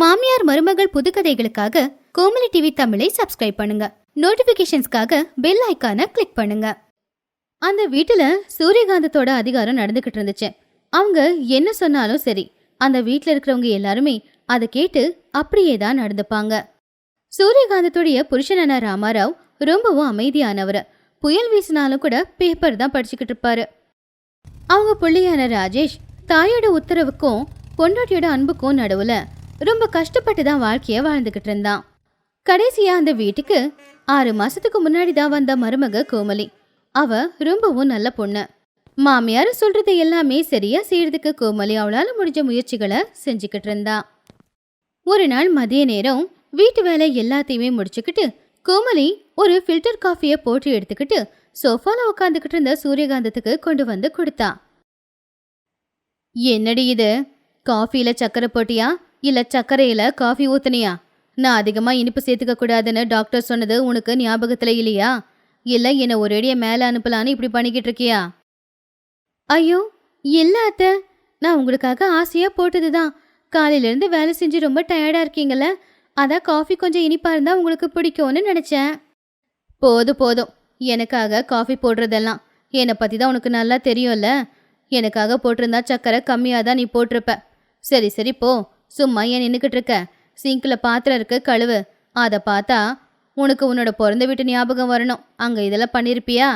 மாமியார் மருமகள் புதுக்கதைகளுக்காக கோமலி டிவி தமிழை சப்ஸ்கிரைப் பண்ணுங்க. நோட்டிபிகேஷன்ஸ்க்காக பெல் ஐக்கான கிளிக் பண்ணுங்க. அந்த வீட்டுல சூரியகாந்தத்தோட அதிகாரம் நடந்துகிட்டு இருந்துச்சு. அவங்க என்ன சொன்னாலும் சரி அந்த வீட்டுல இருக்கிறவங்க எல்லாருமே அதை கேட்டு அப்படியே தான் நடந்துப்பாங்க. சூரியகாந்தத்துடைய புருஷனான ராமாராவ் ரொம்பவும் அமைதியானவர். புயல் வீசினாலும் கூட பேப்பர் தான் படிச்சுக்கிட்டு இருப்பாரு. அவங்க பிள்ளையான ராஜேஷ் தாயோட உத்தரவுக்கும் பொண்டாட்டியோட அன்புக்கும் நடுவுல ரொம்ப கஷ்டப்பட்டு தான் வாழ்க்கைய வாழ்ந்துகிட்டு இருந்தான். கடைசியா அந்த வீட்டுக்கு ஆறு மாசத்துக்கு முன்னாடி தான் வந்த மருமக கோமலி. அவ ரொம்பவும் நல்ல பொண்ணு. மாமியார் சொல்றது எல்லாமே சரியா செய்யறதுக்கு கோமலி அவளால முடிஞ்ச முயற்சிகளை செஞ்சுக்கிட்டு இருந்தா. ஒரு நாள் மதிய நேரம் வீட்டு வேலை எல்லாத்தையுமே முடிச்சுக்கிட்டு கோமலி ஒரு ஃபில்டர் காஃபியை போட்டு எடுத்துக்கிட்டு சோஃபால உட்காந்துக்கிட்டு இருந்த சூரியகாந்தத்துக்கு கொண்டு வந்து கொடுத்தா. என்னடி இது? காஃபில சக்கரை போட்டியா? இல்ல சர்க்கரையில காஃபி ஊத்துனியா? நான் அதிகமா இனிப்பு சேர்த்துக்க கூடாதுன்னு டாக்டர் சொன்னது உனக்கு ஞாபகத்துல இல்லையா? இல்ல என்ன ஒரேடிய மேல அனுப்பலான்னு இப்படி பண்ணிக்கிட்டு இருக்கியா? ஐயோ இல்ல அத்தை. நான் உங்களுக்காக ஆசையா போட்டதுதான். காலையில இருந்து வேலை செஞ்சு ரொம்ப டயர்டா இருக்கீங்கல்ல. அதான் காஃபி கொஞ்சம் இனிப்பா இருந்தா உங்களுக்கு பிடிக்கும்னு நினைச்சேன். போதும் போதும். எனக்காக காஃபி போடுறதெல்லாம். என்னை பத்தி தான் உனக்கு நல்லா தெரியும்ல. எனக்காக போட்டிருந்தா சக்கரை கம்மியாக தான் நீ போட்டிருப்ப. சரி சரி போ. சும்மா ஏன் நின்றுக்கிட்டு இருக்க சிங்கில் பாத்திரம் இருக்க கழுவு. அதை பார்த்தா உனக்கு உன்னோட பிறந்த வீட்டு ஞாபகம் வரணும். அங்கே இதெல்லாம் பண்ணியிருப்பியா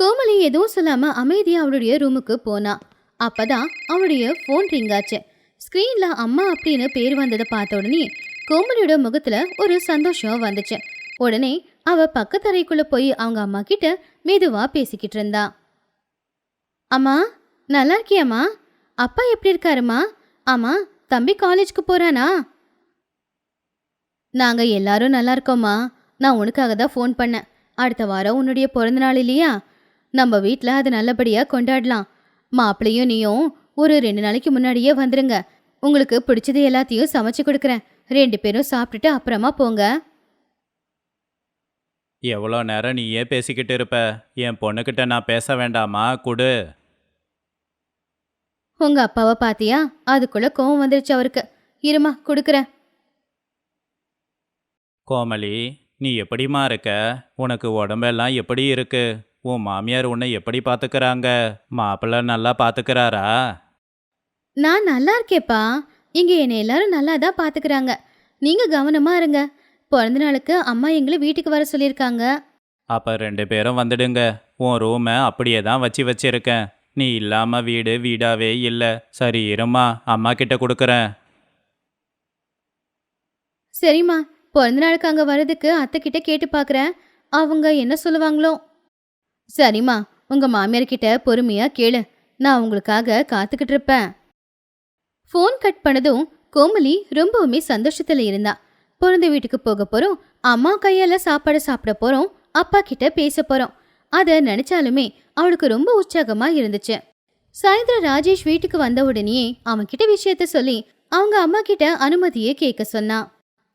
கோமலி எதுவும் சொல்லாமல் அமைதியா அவளுடைய ரூமுக்கு போனா. அப்பதான் அவளுடைய ஃபோன் ரிங் ஆச்சு. ஸ்க்ரீன்ல அம்மா அப்படின்னு பேர் வந்ததை பார்த்த உடனே கோமலியோட முகத்துல ஒரு சந்தோஷம் வந்துச்சு. உடனே அவ பக்கத்தரைக்குள்ளே போய் அவங்க அம்மா கிட்ட மெதுவா பேசிக்கிட்டு இருந்தா. அம்மா நல்லா இருக்கியாம்மா? அப்பா எப்படி இருக்காருமா ஆமா தம்பி காலேஜ்க்கு போறானா? நாங்க எல்லாரும் நல்லா இருக்கோம்மா. நான் உனக்காக தான் ஃபோன் பண்ணேன். அடுத்த வாரம் உன்னுடைய பிறந்த நாள் இல்லையா? நம்ம வீட்டில் அதை நல்லபடியாக கொண்டாடலாம். மாப்பிள்ளையும் நீயும் ஒரு ரெண்டு நாளைக்கு முன்னாடியே வந்துருங்க. உங்களுக்கு பிடிச்சது எல்லாத்தையும் சமைச்சு கொடுக்குறேன். ரெண்டு பேரும் சாப்பிட்டுட்டு அப்புறமா போங்க. எவ்வளோ நேரம் நீயே பேசிக்கிட்டு இருப்ப? என் பொண்ணுக்கிட்ட நான் பேச வேண்டாமா? கொடு. உங்க அப்பாவை பாத்தியா? அதுக்குள்ள கோவம் வந்துருச்சு அவருக்கு. இருமா கொடுக்குறேன். கோமலி நீ எப்படிம்மா இருக்க? உனக்கு உடம்பெல்லாம் எப்படி இருக்கு? உன் மாமியார் உன்னை எப்படி பார்த்துக்கறாங்க மாப்பிள்ளை நல்லா பார்த்துக்கறாரா நான் நல்லா இருக்கேப்பா. இங்க என்னை எல்லாரும் நல்லா தான் பாத்துக்கிறாங்க. நீங்க கவனமா இருங்க. பிறந்த நாளுக்கு அம்மா எங்களை வீட்டுக்கு வர சொல்லியிருக்காங்க. அப்போ ரெண்டு பேரும் வந்துடுங்க. உன் ரூமை அப்படியே தான் வச்சு வச்சிருக்கேன். நீ இல்லாமல் வீடு வீடாவே இல்லை. சரி இருமா அம்மா கிட்ட கொடுக்குறேன். சரிம்மா பிறந்த நாளுக்கு அங்கே வர்றதுக்கு அத்தை கிட்ட கேட்டு பார்க்குறேன் அவங்க என்ன சொல்லுவாங்களோ? சரிம்மா உங்கள் மாமியார் கிட்ட பொறுமையாக கேளு. நான் உங்களுக்காக காத்துக்கிட்டு இருப்பேன். ஃபோன் கட் பண்ணதும் கோமலி ரொம்பவுமே சந்தோஷத்தில் இருந்தா. பிறந்த வீட்டுக்கு போக போகிறோம் அம்மா கையால் சாப்பாடு சாப்பிட போகிறோம் அப்பா கிட்ட பேச போகிறோம் அத நினைச்சாலுமே அவளுக்கு ரொம்ப உற்சாகமா இருந்துச்சு. சாயந்தரம் ராஜேஷ் வீட்டுக்கு வந்த உடனே அவன்கிட்ட விஷயத்த சொல்லி அவங்க அம்மா கிட்ட அனுமதியை கேட்க சொன்னான்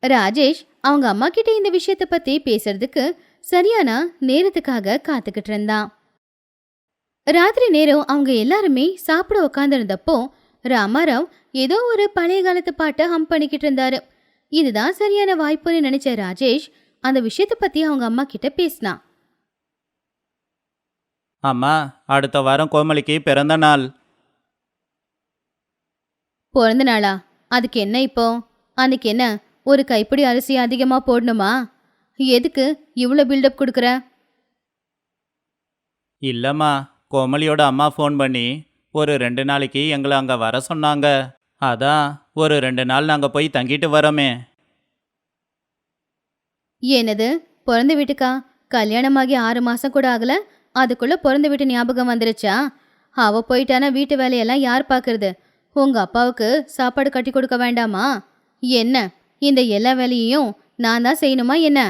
ராஜேஷ் அவங்க அம்மா கிட்ட இந்த விஷயத்த பத்தி பேசுறதுக்கு சரியான நேரத்துக்காக காத்துக்கிட்டு இருந்தான். ராத்திரி நேரம் அவங்க எல்லாருமே சாப்பிட உட்காந்துருந்தப்போ ராமாராவ் ஏதோ ஒரு பழைய காலத்து பாட்டை ஹம் பண்ணிக்கிட்டு இருந்தாரு. இதுதான் சரியான வாய்ப்புன்னு நினைச்ச ராஜேஷ் அந்த விஷயத்த பத்தி அவங்க அம்மா கிட்ட பேசினான் அம்மா அடுத்த வாரம் கோமலிக்கு பிறந்த நாள். பிறந்த நாளா? அதுக்கு என்ன இப்போ? அன்னைக்கு என்ன? ஒரு கைப்பிடி அரிசி அதிகமா போடணுமா? எதுக்கு இவ்வளோ பில்டப் கொடுக்குற? இல்லைம்மா கோமலியோட அம்மா ஃபோன் பண்ணி ஒரு ரெண்டு நாளைக்கு எங்களை அங்கே வர சொன்னாங்க. அதான் ஒரு ரெண்டு நாள் நாங்கள் போய் தங்கிட்டு வரோமே. என்னது? பிறந்த வீட்டுக்கா? கல்யாணமாகி ஆறு மாசம் கூட ஆகல? அதுக்குள்ள பிறந்த வீட்டு ஞாபகம் வந்துருச்சா? அவ போயிட்டானா வீட்டு வேலையெல்லாம் யார் பார்க்கறது உங்க அப்பாவுக்கு சாப்பாடு கட்டி கொடுக்க வேண்டாமா? என்ன? இந்த எல்லா வேலையையும் நான் தான் செய்யணுமா என்ன?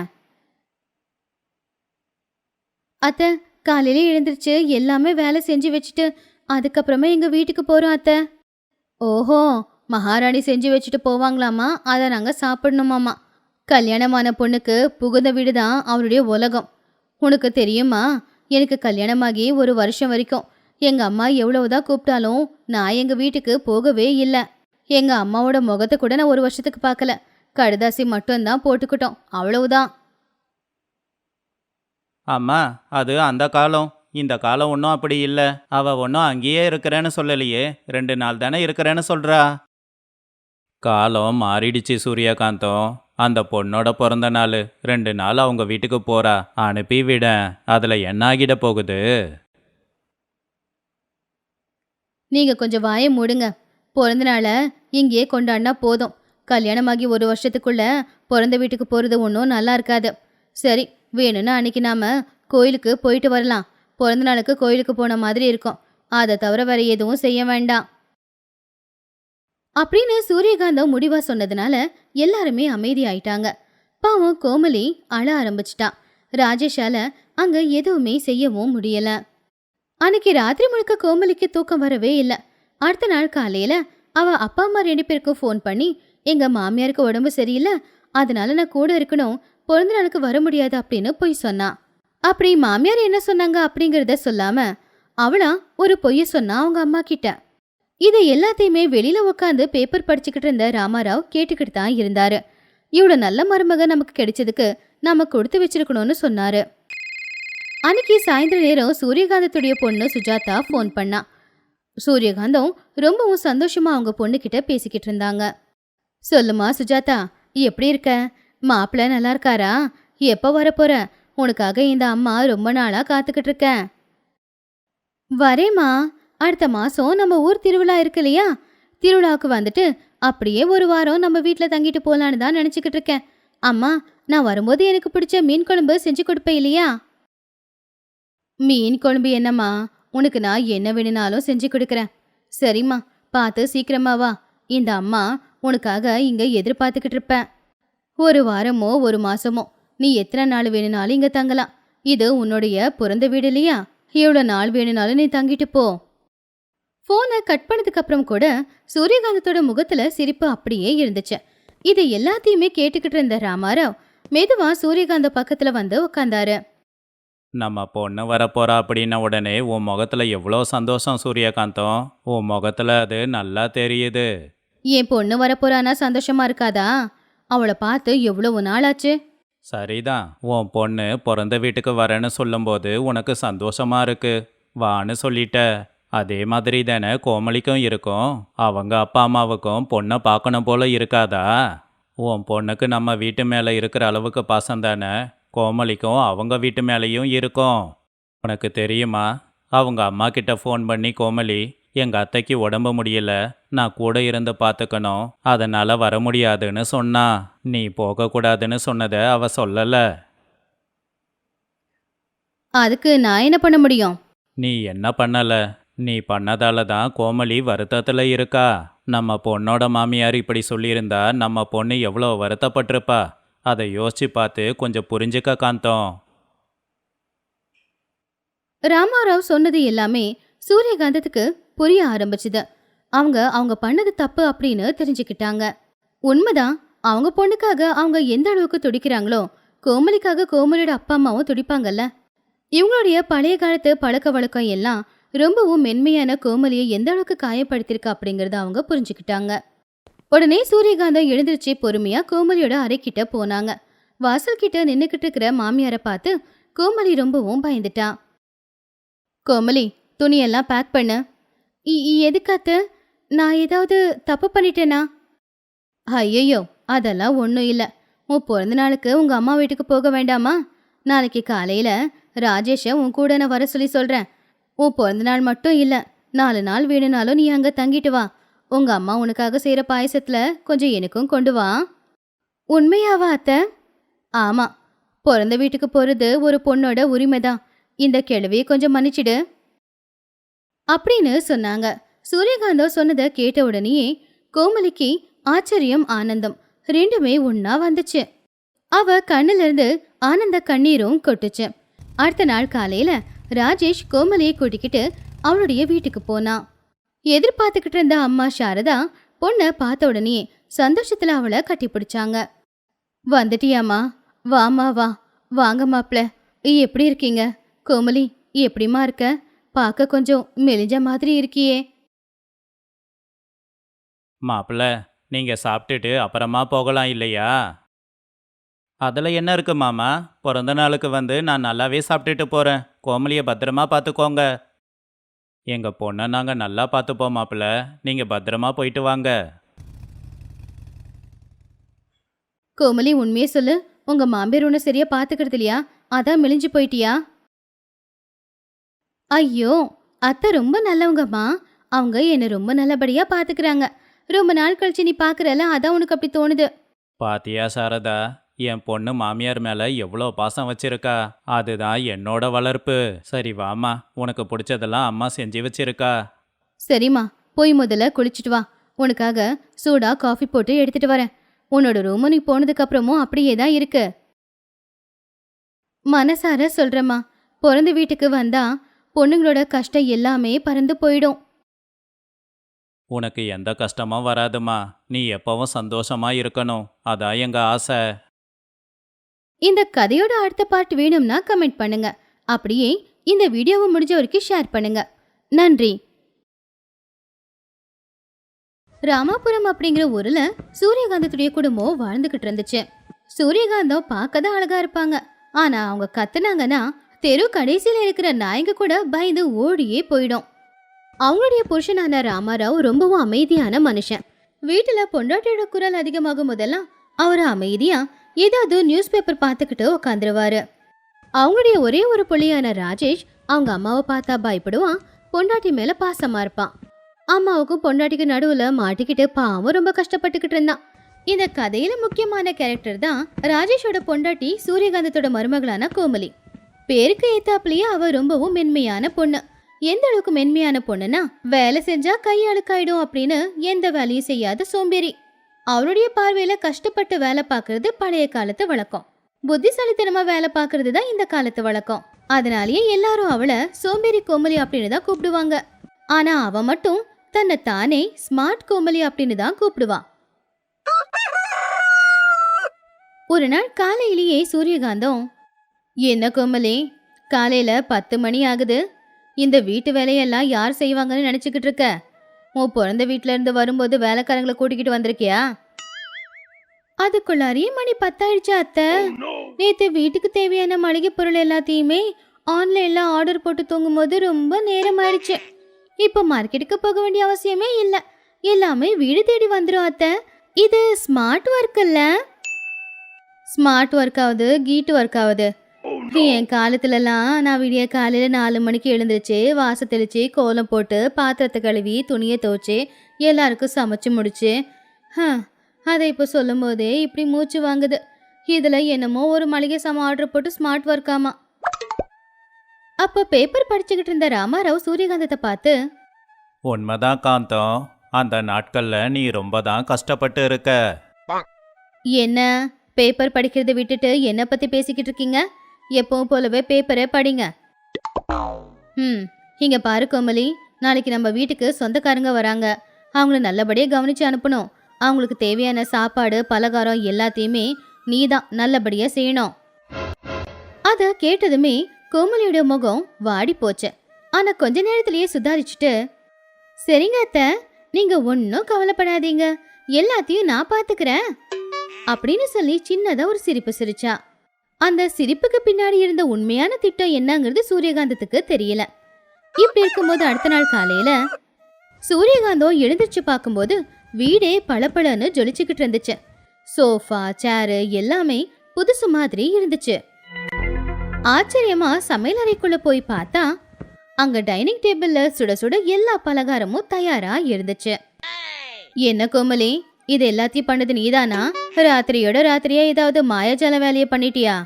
அத்தை காலையில எழுந்திருச்சு எல்லாமே வேலை செஞ்சு வச்சுட்டு அதுக்கப்புறமா எங்க வீட்டுக்கு போறோம் அத்தை. ஓஹோ மகாராணி செஞ்சு வச்சுட்டு போவாங்களாமா? அதை நாங்க சாப்பிடணுமாமா. கல்யாணமான பொண்ணுக்கு புகுந்த வீடு தான் அவளுடைய உலகம். உனக்கு தெரியுமா? எனக்கு கல்யாணமாகி ஒரு வருஷம் வரைக்கும். எங்கள் அம்மா எவ்வளவுதான் கூப்பிட்டாலும் நான் எங்கள் வீட்டுக்கு போகவே இல்லை. எங்கள் அம்மாவோட முகத்தை கூட நான் ஒரு வருஷத்துக்கு பார்க்கல. கடுதாசி மட்டும்தான் போட்டுக்கிட்டோம். அவ்வளவுதான். அம்மா அது அந்த காலம். இந்த காலம் ஒன்றும் அப்படி இல்லை. அவ ஒன்றும் அங்கேயே இருக்கிறேன்னு சொல்லலையே. ரெண்டு நாள் தானே இருக்கிறேன்னு சொல்கிறா காலம் மாறிடுச்சு சூரியகாந்தம். அந்த பொண்ணோட பிறந்த நாள். ரெண்டு நாள் அவங்க வீட்டுக்கு போறா. அனுப்பி விட அதில் என்ன ஆகிட போகுது? நீங்க கொஞ்சம் வாயை மூடுங்க. பிறந்த நாளை இங்கேயே கொண்டாடினா போதும். கல்யாணமாகி ஒரு வருஷத்துக்குள்ள பிறந்த வீட்டுக்கு போறது ஒன்றும் நல்லா இருக்காது. சரி வேணும்னா அன்னைக்கு நாம கோயிலுக்கு போயிட்டு வரலாம். பிறந்த நாளுக்கு கோயிலுக்கு போன மாதிரி இருக்கும். அதை தவிர வேற எதுவும் செய்ய வேண்டாம். அப்படின்னு சூரியகாந்தம் முடிவா சொன்னதுனால எல்லாருமே அமைதியாயிட்டாங்க. பாவம் கோமலி அழ ஆரம்பிச்சிட்டான் ராஜேஷால அங்க எதுவுமே செய்யவும் முடியல. அன்னைக்கு ராத்திரி முழுக்க கோமலிக்கு தூக்கம் வரவே இல்லை. அடுத்த நாள் காலையில அவ அப்பா அம்மா ரெண்டு பேருக்கும் ஃபோன் பண்ணி எங்க மாமியாருக்கு உடம்பு சரியில்லை அதனால நான் கூட இருக்கணும் பிறந்த நாளுக்கு வர முடியாது அப்படின்னு பொய் சொன்னான் அப்படி மாமியார் என்ன சொன்னாங்க அப்படிங்கறத சொல்லாம அவளா ஒரு பொய்ய சொன்னா அவங்க அம்மா கிட்ட. இதை எல்லாத்தையுமே வெளியில உட்காந்து பேப்பர் படிச்சுக்கிட்டு இருந்த ராமாராவ் கேட்டுக்கிட்டு தான் இருந்தாரு. இவ்வளோ நல்ல மருமக நமக்கு கிடைச்சதுக்கு நாம கொடுத்து வச்சிருக்கணும்னு சொன்னாரு. அன்னைக்கு சாயந்தர நேரம் சூரியகாந்தத்துடைய பொண்ணு சுஜாதா ஃபோன் பண்ணா. சூரியகாந்தம் ரொம்பவும் சந்தோஷமா அவங்க பொண்ணுக்கிட்ட பேசிக்கிட்டு இருந்தாங்க. சொல்லுமா சுஜாதா எப்படி இருக்க? மாப்பிள்ள நல்லா இருக்காரா? எப்போ வரப்போற? உனக்காக இந்த அம்மா ரொம்ப நாளா காத்துக்கிட்டு இருக்கேன். வரேம்மா. அடுத்த மாசம் நம்ம ஊர் திருவிழா இருக்கு இல்லையா? திருவிழாவுக்கு வந்துட்டு அப்படியே ஒரு வாரம் நம்ம வீட்டில் தங்கிட்டு போலான்னு தான் நினச்சிக்கிட்டு இருக்கேன். அம்மா நான் வரும்போது எனக்கு பிடிச்ச மீன் குழம்பு செஞ்சு கொடுப்பேன் இல்லையா? மீன் குழம்பு என்னம்மா? உனக்கு நான் என்ன வேணும்னாலும் செஞ்சு கொடுக்குறேன். சரிம்மா பார்த்து சீக்கிரமா வா. இந்த அம்மா உனக்காக இங்க எதிர்பார்த்துக்கிட்டு இருப்பேன். ஒரு வாரமோ ஒரு மாசமோ நீ எத்தனை நாள் வேணும்னாலும் இங்க தங்கலாம். இது உன்னுடைய பிறந்த வீடு இல்லையா? எவ்வளோ நாள் வேணும்னாலும் நீ தங்கிட்டு போ. ஃபோனை கட் பண்ணதுக்கு அப்புறம் கூட சூரியகாந்தத்தோட முகத்துல சிரிப்பு அப்படியே இருந்துச்சு. இது எல்லாத்தையுமே கேட்டுக்கிட்டு இருந்த ராமாராவ் மெதுவா சூரியகாந்த பக்கத்துல வந்து உட்காந்தாரு நம்ம பொண்ணு வரப்போறா அப்படின்ன உடனே உன் முகத்துல எவ்வளோ சந்தோஷம் சூரியகாந்தம்? உன் முகத்துல அது நல்லா தெரியுது. என் பொண்ணு வரப்போறானா? சந்தோஷமா இருக்காதா? அவளை பார்த்து எவ்வளவு நாள் ஆச்சு சரிதான். உன் பொண்ணு பிறந்த வீட்டுக்கு வரேன்னு சொல்லும்போது உனக்கு சந்தோஷமா இருக்கு. வான்னு சொல்லிட்ட. அதே மாதிரி தானே கோமலிக்கும் இருக்கும். அவங்க அப்பா அம்மாவுக்கும் பொண்ணை பார்க்கணும் போல இருக்காதா? உன் பொண்ணுக்கு நம்ம வீட்டு மேலே இருக்கிற அளவுக்கு பாசம் தானே? கோமலிக்கும் அவங்க வீட்டு மேலேயும் இருக்கும். உனக்கு தெரியுமா? அவங்க அம்மா கிட்ட ஃபோன் பண்ணி கோமலி எங்கள் அத்தைக்கு உடம்பு முடியல. நான் கூட இருந்து பார்த்துக்கணும். அதனால் வர முடியாதுன்னு சொன்னா. நீ போகக்கூடாதுன்னு சொன்னதை அவ சொல்லலை. அதுக்கு நான் என்ன பண்ண முடியும்? நீ என்ன பண்ணல? நீ பண்ணதால தான் கோமலி வருத்தத்தில் இருக்கா? நம்ம பொண்ணோட மாமியார் இப்படி சொல்லியிருந்தா நம்ம பொண்ணு எவ்வளோ வருத்தப்பட்டிருப்பா? அதை யோசிச்சு பார்த்து கொஞ்சம் புரிஞ்சுக்க காந்தோம். ராமாராவ் சொன்னது எல்லாமே சூரியகாந்தத்துக்கு புரிய ஆரம்பிச்சுது. அவங்க அவங்க பண்ணது தப்பு அப்படின்னு தெரிஞ்சுக்கிட்டாங்க. உண்மைதான் அவங்க பொண்ணுக்காக அவங்க எந்த அளவுக்கு துடிக்கிறாங்களோ கோமலிக்காக கோமலியோட அப்பா அம்மாவும் துடிப்பாங்கல்ல. இவங்களுடைய பழைய காலத்து பழக்க வழக்கம் எல்லாம் ரொம்பவும் மென்மையான கோமலியை எந்த அளவுக்கு காயப்படுத்தியிருக்கா அப்படிங்கறத அவங்க புரிஞ்சுக்கிட்டாங்க. உடனே சூரியகாந்தம் எழுந்திருச்சு பொறுமையா கோமலியோட அறைக்கிட்ட போனாங்க. வாசல் கிட்ட நின்னுக்கிட்டு இருக்கிற மாமியாரை பார்த்து கோமலி ரொம்பவும் பயந்துட்டா. கோமலி துணியெல்லாம் பேக் பண்ணு. இ- இ- எதுக்காத்த நான் ஏதாவது தப்பு பண்ணிட்டேனா? ஐயையோ அதெல்லாம் ஒன்றும் இல்லை. உன் பிறந்த நாளுக்கு உங்க அம்மா வீட்டுக்கு போக வேண்டாமா? நாளைக்கு காலையில ராஜேஷை உன் கூட நான் வர சொல்லி சொல்றேன். உன் பிறந்த நாள் மட்டும் இல்லை. நாலு நாள் வேணும்னாலும் நீ அங்கே தங்கிட்டு வா. உங்க அம்மா உனக்காக செய்கிற பாயசத்தில் கொஞ்சம் எனக்கும் கொண்டு வா. உண்மையாவா அத்தை? ஆமா. பிறந்த வீட்டுக்கு போறது ஒரு பொண்ணோட உரிமை தான் இந்த கிழவியை கொஞ்சம் மன்னிச்சிடு. அப்படின்னு சொன்னாங்க. சூரியகாந்தம் சொன்னதை கேட்ட உடனேயே கோமலிக்கு ஆச்சரியம் ஆனந்தம். ரெண்டுமே ஒன்னா வந்துச்சு. அவ கண்ணுல இருந்து ஆனந்த கண்ணீரும் கொட்டுச்சு. அடுத்த நாள் காலையில ராஜேஷ் கோமலையை கூட்டிக்கிட்டு அவளுடைய வீட்டுக்கு போனான் எதிர்பார்த்துக்கிட்டு இருந்த அம்மா சாரதா பொண்ணை பார்த்த உடனே சந்தோஷத்துல அவளை கட்டிப்பிடிச்சாங்க வந்துட்டியாம்மா. வாமா வா. வாங்க மாப்ள எப்படி இருக்கீங்க? கோமலி எப்படிம்மா இருக்க? பார்க்க கொஞ்சம் மெலிஞ்ச மாதிரி இருக்கியே. மாப்பிள்ள நீங்க சாப்பிட்டுட்டு அப்புறமா போகலாம் இல்லையா? அதில் என்ன இருக்கு மாமா? பிறந்த நாளுக்கு வந்து நான் நல்லாவே சாப்பிட்டுட்டு போகிறேன் கோமலியை பத்திரமா பார்த்துக்கோங்க எங்கள் பொண்ணை நாங்கள் நல்லா பார்த்துப்போம் மாப்பிள்ள. நீங்கள் பத்திரமா போயிட்டு வாங்க. கோமலி உண்மையே சொல்லு. உங்க மாமியார் உன்னை சரியா பாத்துக்கிறது இல்லையா? அதான் மெலிஞ்சு போயிட்டியா? ஐயோ அத்தை ரொம்ப நல்லவங்கம்மா. அவங்க என்னை ரொம்ப நல்லபடியா பாத்துக்கிறாங்க. ரொம்ப நாள் கழிச்சு நீ பாக்குறல அதான் உனக்கு அப்படி தோணுது. பாத்தியா சாரதா? என் பொண்ணு மாமியார் மேலே எவ்வளோ பாசம் வச்சிருக்கா? அதுதான் என்னோட வளர்ப்பு. சரி வாமா உனக்கு பிடிச்சதெல்லாம் அம்மா செஞ்சு வச்சிருக்கா? சரிம்மா. போய் முதல்ல குளிச்சுட்டு வா. உனக்காக சூடா காஃபி போட்டு எடுத்துட்டு வரேன். உன்னோட ரூம் நீ போனதுக்கு அப்புறமும் அப்படியே தான் இருக்கு. மனசார சொல்றேம்மா. பிறந்த வீட்டுக்கு வந்தா பொண்ணுங்களோட கஷ்டம் எல்லாமே பறந்து போயிடும். உனக்கு எந்த கஷ்டமும் வராதுமா நீ எப்பவும் சந்தோஷமா இருக்கணும். அதான் எங்க ஆசை. இந்த கதையோட அடுத்த பார்ட் வேணும்னா கமெண்ட் பண்ணுங்க. அப்படியே இந்த வீடியோவை முடிஞ்ச வரைக்கும் ஷேர் பண்ணுங்க. நன்றி. ராமாபுரம் அப்படிங்கிற ஊரில் சூரியகாந்தத்துடைய குடும்பம் வாழ்ந்துகிட்டு இருந்துச்சு. சூரியகாந்தம் பார்க்க தான் அழகா இருப்பாங்க. ஆனால் அவங்க கத்துனாங்கன்னா தெரு கடைசியில் இருக்கிற நாய்ங்க கூட பயந்து ஓடியே போயிடும். அவங்களுடைய புருஷனான ராமாராவ் ரொம்பவும் அமைதியான மனுஷன். வீட்டில் பொண்டாட்டியோட குரல் அதிகமாகும் போதெல்லாம் அவர் அமைதியாக ஏதாவது நியூஸ் பேப்பர் பார்த்துக்கிட்டு உட்காந்துருவாரு அவங்களுடைய ஒரே ஒரு புள்ளியான ராஜேஷ் அவங்க அம்மாவை பார்த்தா பயப்படுவான் பொண்டாட்டி மேல பாசமா இருப்பான். அம்மாவுக்கும் பொண்டாட்டிக்கு நடுவுல மாட்டிக்கிட்டு பாவம் ரொம்ப கஷ்டப்பட்டுக்கிட்டு இருந்தான். இந்த கதையில முக்கியமான கேரக்டர் தான் ராஜேஷோட பொண்டாட்டி சூரியகாந்தத்தோட மருமகளான கோமலி. பேருக்கு ஏத்தாப்புலயே அவ ரொம்பவும் மென்மையான பொண்ணு. எந்த அளவுக்கு மென்மையான பொண்ணுனா வேலை செஞ்சா கை அழுக்காயிடும் அப்படின்னு எந்த வேலையும் செய்யாத சோம்பேறி. அவளுடைய பார்வையில கஷ்டப்பட்டு வேலை பார்க்கறது பழைய காலத்து வழக்கம். புத்திசாலித்தனமா வேலை பார்க்கறது தான் இந்த காலத்து வழக்கம். அதனாலேயே எல்லாரும் அவளை சோம்பேறி கோமலி அப்படின்னு தான் கூப்பிடுவாங்க. ஆனா அவ மட்டும் தன்னை தானே ஸ்மார்ட் கோமலி அப்படின்னு தான் கூப்பிடுவா. ஒரு நாள் காலையிலேயே சூரியகாந்தம் என்ன கோமலி காலையில பத்து மணி ஆகுது. இந்த வீட்டு வேலையெல்லாம் யார் செய்வாங்கன்னு நினைச்சுக்கிட்டு இருக்க? உன் பிறந்த வீட்ல இருந்து வரும்போது வேலைக்காரங்களை கூட்டிக்கிட்டு வந்திருக்கியா? அதுக்குள்ளாரியே மணி பத்தாயிடுச்சு அத்தை. நேத்து வீட்டுக்கு தேவையான மளிகை பொருள் எல்லாத்தையுமே ஆன்லைன்ல ஆர்டர் போட்டு தூங்கும்போது ரொம்ப நேரம் ஆயிடுச்சு இப்போ மார்க்கெட்டுக்கு போக வேண்டிய அவசியமே இல்லை. எல்லாமே வீடு தேடி வந்துடும் அத்தை. இது ஸ்மார்ட் ஒர்க் இல்ல? ஸ்மார்ட் ஒர்க் ஆகுது கீட் ஒர்க் ஆகுது என் காலத்துலலாம் நான் விடிய காலையில் நாலு மணிக்கு எழுந்திருச்சு வாச தெளிச்சு கோலம் போட்டு பாத்திரத்தை கழுவி துணியை துவைச்சு எல்லாருக்கும் சமைச்சு முடிச்சு. ஹ அதை இப்போ சொல்லும் போதே இப்படி மூச்சு வாங்குது. இதில் என்னமோ ஒரு மளிகை சாமான் ஆர்டர் போட்டு ஸ்மார்ட் ஒர்க் ஆமா. அப்போ பேப்பர் படிச்சுக்கிட்டு இருந்த ராமாராவ் சூரியகாந்தத்தை பார்த்து உண்மைதான் காந்தம். அந்த நாட்கள்ல நீ ரொம்ப தான் கஷ்டப்பட்டு இருக்க. என்ன? பேப்பர் படிக்கிறத விட்டுட்டு என்ன பற்றி பேசிக்கிட்டு இருக்கீங்க? எப்பவும் போலவே பேப்பரை படிங்க. ம் இங்க பாரு கோமலி நாளைக்கு நம்ம வீட்டுக்கு சொந்தக்காரங்க வராங்க. அவங்கள நல்லபடியாக கவனிச்சு அனுப்பணும். அவங்களுக்கு தேவையான சாப்பாடு பலகாரம் எல்லாத்தையுமே நீ தான் நல்லபடியாக செய்யணும். அதை கேட்டதுமே கோமலியோட முகம் வாடி போச்சு. ஆனால் கொஞ்ச நேரத்திலேயே சுதாரிச்சுட்டு சரிங்க அத்தை நீங்கள் ஒன்றும் கவலைப்படாதீங்க. எல்லாத்தையும் நான் பார்த்துக்கிறேன் அப்படின்னு சொல்லி சின்னதாக ஒரு சிரிப்பு சிரிச்சா. அந்த சிரிப்புக்கு பின்னாடி இருந்த உண்மையான திட்டம் என்னங்கிறது சூரியகாந்தத்துக்கு தெரியல. இப்படி இருக்கும்போது அடுத்த நாள் காலையில சூரியகாந்தம் எழுந்திருச்சு பார்க்கும்போது வீடே பளபளன்னு ஜொலிச்சுக்கிட்டு இருந்துச்சு. சோஃபா சேரு எல்லாமே புதுசு மாதிரி இருந்துச்சு. ஆச்சரியமா சமையல் அறைக்குள்ள போய் பார்த்தா அங்க டைனிங் டேபிள்ல சுட சுட எல்லா பலகாரமும் தயாரா இருந்துச்சு. என்ன கோமலி? இது எல்லாத்தையும் பண்ணது நீதானா? ராத்திரியோட ராத்திரியா ஏதாவது மாயாஜால வேலையை பண்ணிட்டியா?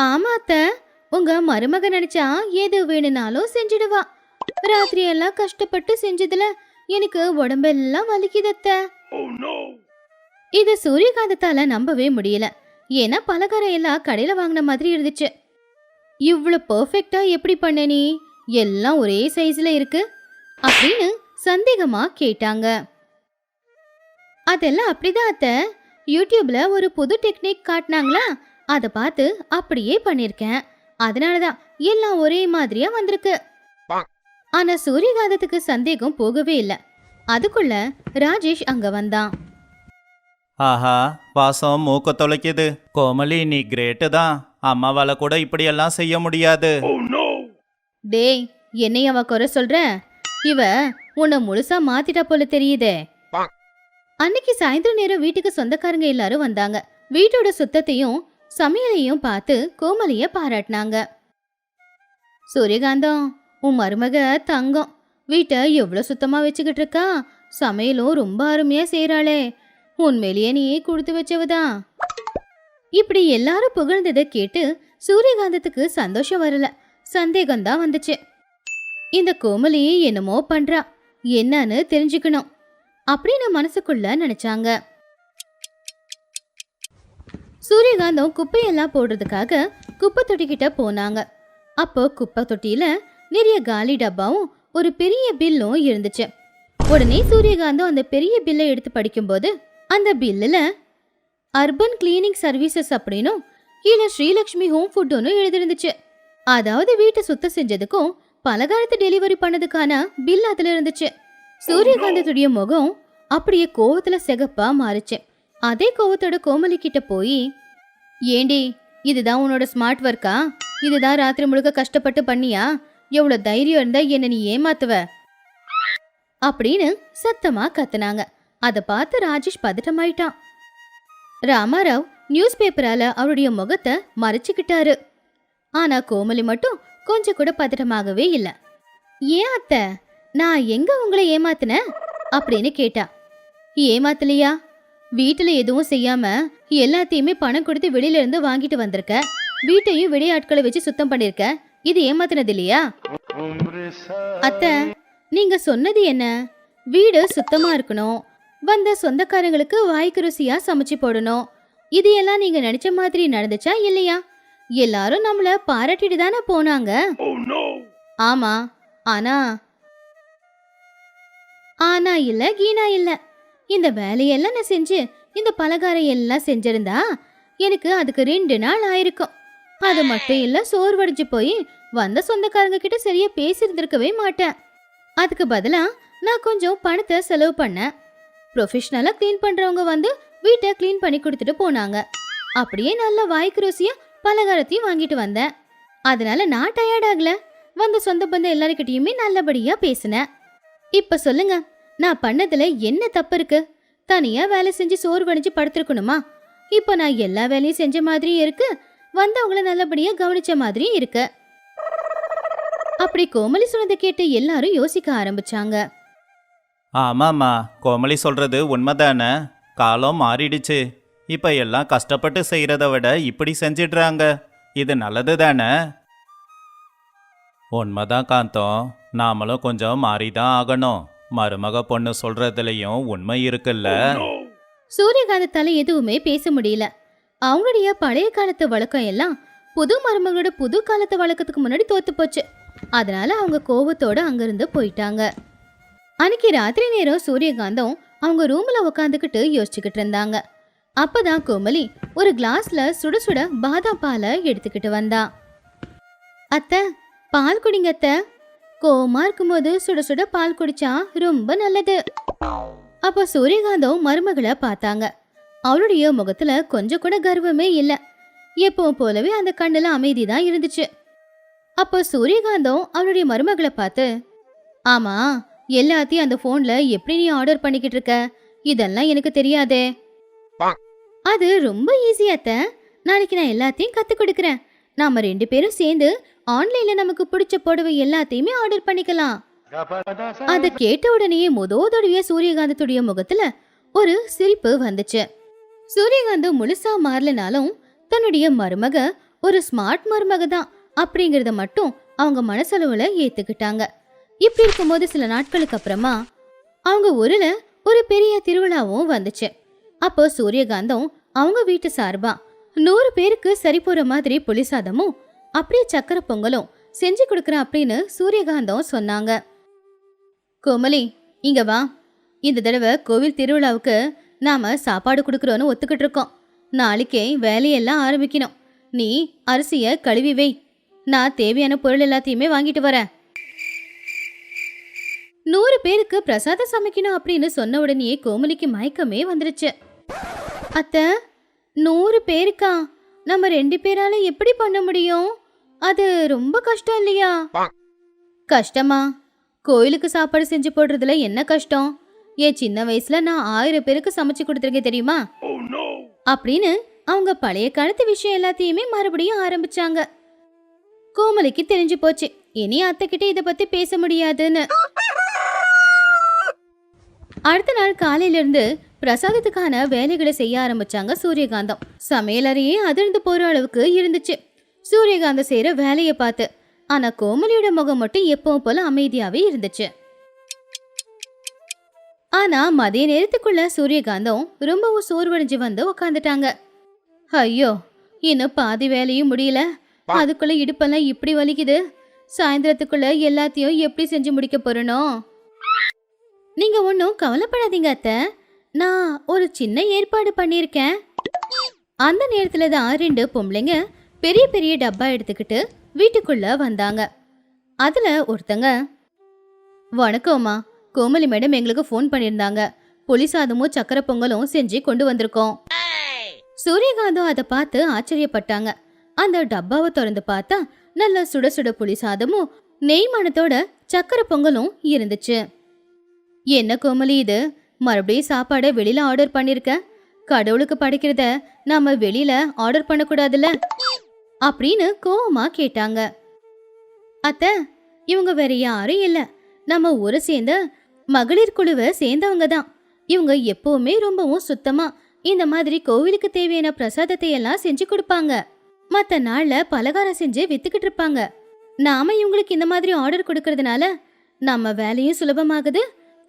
ஆமா அத்த. உங்க மருமக நினைச்சா எது வேணும்னாலும் செஞ்சிடுவா. ராத்திரி எல்லாம் கஷ்டப்பட்டு செஞ்சதுல எனக்கு உடம்பெல்லாம் வலிக்குது அத்த. இது சூரியகாந்தத்தால நம்பவே முடியல. ஏன்னா பலகாரம் எல்லாம் கடையில வாங்கின மாதிரி இருந்துச்சு. இவ்வளவு பெர்ஃபெக்ட்டா எப்படி பண்ண நீ? எல்லாம் ஒரே சைஸ்ல இருக்கு. அப்படின்னு சந்தேகமா கேட்டாங்க. அதெல்லாம் அப்படிதான் அத்த. யூடியூப்ல ஒரு புது டெக்னிக் காட்டினாங்களா? அதை பார்த்து அப்படியே பண்ணிருக்கேன். அதனாலதான் எல்லாம் ஒரே மாதிரியா வந்திருக்கு. ஆனா சூரியகாந்தத்துக்கு சந்தேகம் போகவே இல்லை. அதுக்குள்ள ராஜேஷ் அங்க வந்தான். ஆஹா வாசம் மூக்க தொலைக்குது. கோமலி நீ கிரேட்டு தான். அம்மாவால கூட இப்படியெல்லாம் செய்ய முடியாது. டேய் என்னைய அவ குறை சொல்ற? இவ உன்னை முழுசா மாத்திட்டா போல தெரியுதே. அன்னைக்கு சாயந்தர நேரம் வீட்டுக்கு சொந்தக்காரங்க எல்லாரும் வந்தாங்க. வீட்டோட சுத்தத்தையும் சமையலையும் பார்த்து கோமலிய பாராட்டினாங்க. சூரியகாந்தம் உன் மருமக தங்கம் வீட்டை எவ்வளோ சுத்தமாக வச்சுக்கிட்டு இருக்கா? சமையலும் ரொம்ப அருமையாக செய்கிறாளே உண்மையிலேயே நீ கொடுத்து வச்சவதான் இப்படி எல்லாரும் புகழ்ந்ததை கேட்டு சூரியகாந்தத்துக்கு சந்தோஷம் வரல. சந்தேகம்தான் வந்துச்சு. இந்த கோமலி என்னமோ பண்றா. என்னன்னு தெரிஞ்சுக்கணும். அப்படின்னு மனசுக்குள்ள நினைச்சாங்க. சூரியகாந்தம் குப்பையெல்லாம் போடுறதுக்காக குப்பை தொட்டிக்கிட்ட போனாங்க. அப்போ குப்பை தொட்டியில நிறைய காலி டப்பாவும் ஒரு பெரிய பில்லும் இருந்துச்சு. உடனே சூரியகாந்தம் அந்த பெரிய பில்லை எடுத்து படிக்கும்போது அந்த பில்லில் அர்பன் கிளீனிங் சர்வீசஸ் அப்படின்னும் கீழே ஸ்ரீலக்ஷ்மி ஹோம் ஃபுட்டுன்னு எழுதிருந்துச்சு. அதாவது வீட்டை சுத்தம் செஞ்சதுக்கும் பலகாரத்தை டெலிவரி பண்ணதுக்கான பில் அதில் இருந்துச்சு. சூரியகாந்தத்துடைய முகம் அப்படியே கோவத்துல சிகப்பா மாறுச்சு. அதே கோவத்தோட கோமலி கிட்ட போய் ஏண்டி இதுதான் உன்னோட ஸ்மார்ட் ஒர்க்கா? இதுதான் ராத்திரி முழுக்க கஷ்டப்பட்டு பண்ணியா? எவ்வளவு தைரியம் இருந்தா என்ன நீ ஏமாத்துவ? அப்படின்னு சத்தமா கத்துனாங்க. அதை பார்த்து ராஜேஷ் பதட்டமாயிட்டான். ராமாராவ் நியூஸ் பேப்பரால அவருடைய முகத்தை மறைச்சுக்கிட்டாரு. ஆனா கோமலி மட்டும் கொஞ்சம் கூட பதட்டமாகவே இல்ல. ஏன் அத்தை? நான் எங்க உங்களை ஏமாத்தினேன் அப்படின்னு கேட்டா. ஏமாத்தலையா? வீட்டுல எதுவும் செய்யாம எல்லாத்தையுமே பணம் கொடுத்து வெளியில இருந்து வாங்கிட்டு வந்திருக்க. வீட்டையும் வெளியாட்களை வச்சு சுத்தம் பண்ணிருக்க. இது ஏமாத்தினது இல்லையா? அத்தை நீங்க சொன்னது என்ன? வீடு சுத்தமா இருக்கணும். வந்த சொந்தக்காரங்களுக்கு வாய்க்கு ருசியா சமைச்சு போடணும். இது எல்லாம் நீங்க நினைச்ச மாதிரி நடந்துச்சா இல்லையா? எல்லாரும் நம்மள பாராட்டிட்டு தானே போனாங்க. ஆமா. ஆனா ஆனா இல்ல கீனா இல்ல. இந்த வேலையெல்லாம் நான் செஞ்சு இந்த பலகாரம் எல்லாம் செஞ்சிருந்தா எனக்கு அதுக்கு ரெண்டு நாள் ஆயிருக்கும். அது மட்டும் இல்ல சோர்வடைஞ்சு போய் வந்த சொந்தக்காரங்க கிட்ட சரியா பேசியிருந்திருக்கவே மாட்டேன். அதுக்கு பதிலா நான் கொஞ்சம் பணத்தை செலவு பண்ணேன். ப்ரொஃபஷனலா க்ளீன் பண்றவங்க வந்து வீட்டை க்ளீன் பண்ணி கொடுத்துட்டு போனாங்க. அப்படியே நல்ல வாய்க்கு ருசியா பலகாரத்தையும் வாங்கிட்டு வந்தேன். அதனால நான் டயர்ட் ஆகல. வந்த சொந்த பந்தம் எல்லாருக்கிட்டையுமே நல்லபடியா பேசினேன். இப்ப சொல்லுங்க நான் பண்ணதுல என்ன தப்பு இருக்கு? தனியா வேலை செஞ்சு சோர்வடைஞ்சு படுத்திருக்கணுமா? இப்போ நான் எல்லா வேலையும் செஞ்ச மாதிரியும் இருக்கு வந்தவங்கள நல்லபடியா கவனிச்ச மாதிரியும் இருக்கு. அப்படி கோமலி சொன்னதை கேட்டு எல்லாரும் யோசிக்க ஆரம்பிச்சாங்க. ஆமாம்மா கோமலி சொல்றது உண்மைதானே? காலம் மாறிடுச்சு. இப்ப எல்லாம் கஷ்டப்பட்டு செய்யறத விட இப்படி செஞ்சிடுறாங்க. இது நல்லது தானே உண்மைதான் காந்தம். நாமளும் கொஞ்சம் மாறிதான் ஆகணும். மருமக பொண்ணு சொல்றதுலயும் உண்மை இருக்குல்ல? சூரியகாந்தத்தால எதுவுமே பேச முடியல. அவங்களுடைய பழைய காலத்து வழக்கம் எல்லாம் புது மருமகளோட புது காலத்து வழக்கத்துக்கு முன்னாடி தோத்து போச்சு. அதனால அவங்க கோவத்தோட அங்கிருந்து போயிட்டாங்க. அன்னைக்கு ராத்திரி நேரம் சூரியகாந்தம் அவங்க ரூம்ல உட்காந்துக்கிட்டு யோசிச்சுக்கிட்டு இருந்தாங்க. அப்பதான் கோமலி ஒரு கிளாஸ்ல சுட சுட பாதாம் பாலை எடுத்துக்கிட்டு வந்தா. அத்தை பால் குடிங்க கோமா இருக்கும்போது சுட சுட பால் குடிச்சா ரொம்ப நல்லது. அப்போ சூரியகாந்தம் மருமகளை பார்த்தாங்க. அவளுடைய முகத்துல கொஞ்சம் கூட கர்வமே இல்ல. எப்பவும் போலவே அந்த கண்ணுல அமைதி தான் இருந்துச்சு. அப்போ சூரியகாந்தம் அவளுடைய மருமகளை பார்த்து ஆமா எல்லாத்தையும் அந்த போன்ல எப்படி நீ ஆர்டர் பண்ணிக்கிட்டு இருக்க? இதெல்லாம் எனக்கு தெரியாதே. அது ரொம்ப ஈஸியாத்த நாளைக்கு நான் எல்லாத்தையும் கத்து கொடுக்கறேன். நாம ரெண்டு பேரும் சேர்ந்து ஆன்லைன்ல நமக்கு பிடிச்ச புடவை எல்லாத்தையுமே ஆர்டர் பண்ணிக்கலாம். அத கேட்ட உடனேயே முதோதடைய சூரியகாந்தத்துடைய முகத்துல ஒரு சிரிப்பு வந்துச்சு. சூரியகாந்தம் முழுசா மாறலனாலும் தன்னுடைய மருமக ஒரு ஸ்மார்ட் மருமக தான் அப்படிங்கறத மட்டும் அவங்க மனசளவுல ஏத்துக்கிட்டாங்க. இப்படி இருக்கும்போது சில நாட்களுக்கு அப்புறமா அவங்க ஊர்ல ஒரு பெரிய திருவிழாவும் வந்துச்சு. அப்போ சூரியகாந்தம் அவங்க வீட்டு சார்பா நூறு பேருக்கு சரி போற மாதிரி புளி சாதமும் அப்படியே சக்கரை பொங்கலும் செஞ்சு கொடுக்குறேன் அப்படின்னு சூரியகாந்தம் சொன்னாங்க. கோமலி இங்க வா. இந்த தடவை கோவில் திருவிழாவுக்கு நாம சாப்பாடு கொடுக்குறோன்னு ஒத்துக்கிட்டு இருக்கோம். நாளைக்கே வேலையெல்லாம் ஆரம்பிக்கணும். நீ அரிசிய கழுவி வை. நான் தேவையான பொருள் எல்லாத்தையுமே வாங்கிட்டு வரேன். நூறு பேருக்கு பிரசாதம் சமைக்கணும் அப்படின்னு சொன்ன உடனே கோமலிக்கு மயக்கமே வந்துருச்சு. அத்த நூறு பேருக்கா? நம்ம ரெண்டு பேரால எப்படி பண்ண முடியும்? அது ரொம்ப கஷ்டம் இல்லையா? கஷ்டமா? கோயிலுக்கு சாப்பாடு செஞ்சு போடுறதுல என்ன கஷ்டம்? என் சின்ன வயசுல நான் ஆயிரம் பேருக்கு சமைச்சு கொடுத்துருக்கேன் தெரியுமா? அப்படின்னு அவங்க பழைய காலத்து விஷயம் எல்லாத்தையுமே மறுபடியும் ஆரம்பிச்சாங்க. கோமலிக்கு தெரிஞ்சு போச்சு. இனி அத்தை கிட்ட இத பத்தி பேச முடியாதுன்னு. அடுத்த நாள் காலையில இருந்து பிரசாதத்துக்கான வேலைகளை செய்ய ஆரம்பிச்சாங்க சூரியகாந்தம். சமையலறையே அதிர்ந்து போற அளவுக்கு இருந்துச்சு. சூரியகாந்தம் செய்யற வேலையை பார்த்து ஆனா கோமலியோட முகம் மட்டும் எப்பவும் போல அமைதியாவே இருந்துச்சு. ஆனா மதிய நேரத்துக்குள்ள சூரியகாந்தம் ரொம்பவும் சோர்வடைஞ்சு வந்து உக்காந்துட்டாங்க. ஐயோ இன்னும் பாதி வேலையும் முடியல. அதுக்குள்ள இடுப்பெல்லாம் இப்படி வலிக்குது. சாயந்தரத்துக்குள்ள எல்லாத்தையும் எப்படி செஞ்சு முடிக்க போறனோ? நீங்க ஒன்றும் கவலைப்படாதீங்க அத்தை. நான் ஒரு சின்ன ஏற்பாடு பண்ணியிருக்கேன். அந்த நேரத்துல தான் ரெண்டு பொம்பளைங்க பெரிய பெரிய டப்பா எடுத்துக்கிட்டு வீட்டுக்குள்ள வந்தாங்க. அதுல ஒருத்தங்க வணக்கம்மா. கோமலி மேடம் எங்களுக்கு ஃபோன் பண்ணியிருந்தாங்க புளி சாதமும் சக்கரை பொங்கலும் செஞ்சு கொண்டு வந்திருக்கோம். சூரியகாந்தம் அதை பார்த்து ஆச்சரியப்பட்டாங்க. அந்த டப்பாவை திறந்து பார்த்தா நல்ல சுட சுட புளி சாதமும் நெய் மனத்தோட சக்கரை பொங்கலும் இருந்துச்சு. என்ன கோமலி இது? மறுபடியும் சாப்பாடை வெளியில ஆர்டர் பண்ணிருக்க? கடவுளுக்கு படைக்கிறத நாம வெளியில ஆர்டர் பண்ணக்கூடாதுல்ல? அப்படின்னு கோவமா கேட்டாங்க. அத்தை இவங்க வேற யாரும் இல்ல. நம்ம ஊரை சேர்ந்த மகளிர் குழுவை சேர்ந்தவங்க தான். இவங்க எப்பவுமே ரொம்பவும் சுத்தமா இந்த மாதிரி கோவிலுக்கு தேவையான பிரசாதத்தை எல்லாம் செஞ்சு கொடுப்பாங்க. மத்த நாள்ல பலகாரம் செஞ்சு வித்துக்கிட்டு இருப்பாங்க. நாம இவங்களுக்கு இந்த மாதிரி ஆர்டர் கொடுக்கறதுனால நம்ம வேலையும் சுலபமாகுது.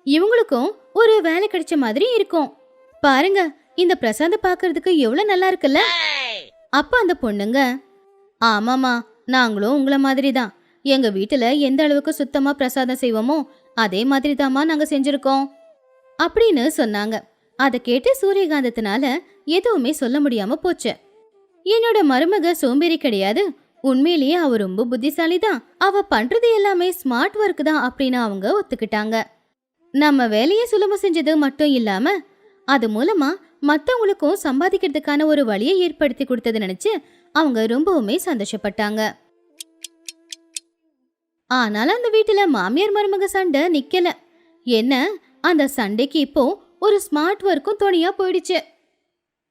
இவங்களுக்கும் ஒரு வேலை கிடைச்ச மாதிரி இருக்கும். பாருங்க இந்த பிரசாதம் பார்க்கிறதுக்கு எவ்வளவு நல்லா இருக்குல்ல? அப்ப அந்த பொண்ணுங்க ஆமாமா நாங்களும் உங்களை மாதிரி தான் எங்க வீட்டுல எந்த அளவுக்கு சுத்தமா பிரசாதம் செய்வோமோ அதே மாதிரி தாம்மா நாங்கள் செஞ்சிருக்கோம். அப்படின்னு சொன்னாங்க. அதை கேட்டு சூரியகாந்தத்தினால எதுவுமே சொல்ல முடியாம போச்சு. என்னோட மருமக சோம்பேறி கிடையாது. உண்மையிலேயே அவ ரொம்ப புத்திசாலி தான் அவ பண்றது எல்லாமே ஸ்மார்ட் ஒர்க் தான் அப்படின்னு அவங்க ஒத்துக்கிட்டாங்க. நம்ம வேலையை சுலபம் செஞ்சது மட்டும் இல்லாம அது மூலமா மத்தவங்களுக்கும் சம்பாதிக்கிறதுக்கான ஒரு வழியை ஏற்படுத்தி கொடுத்தது நினைச்சு அவங்க ரொம்பவுமே சந்தோஷப்பட்டாங்க. ஆனாலும் அந்த வீட்டுல மாமியார் மருமக சண்டை நிக்கல. என்ன? அந்த சண்டைக்கு இப்போ ஒரு ஸ்மார்ட் ஒர்க்கும் துணையா போயிடுச்சு.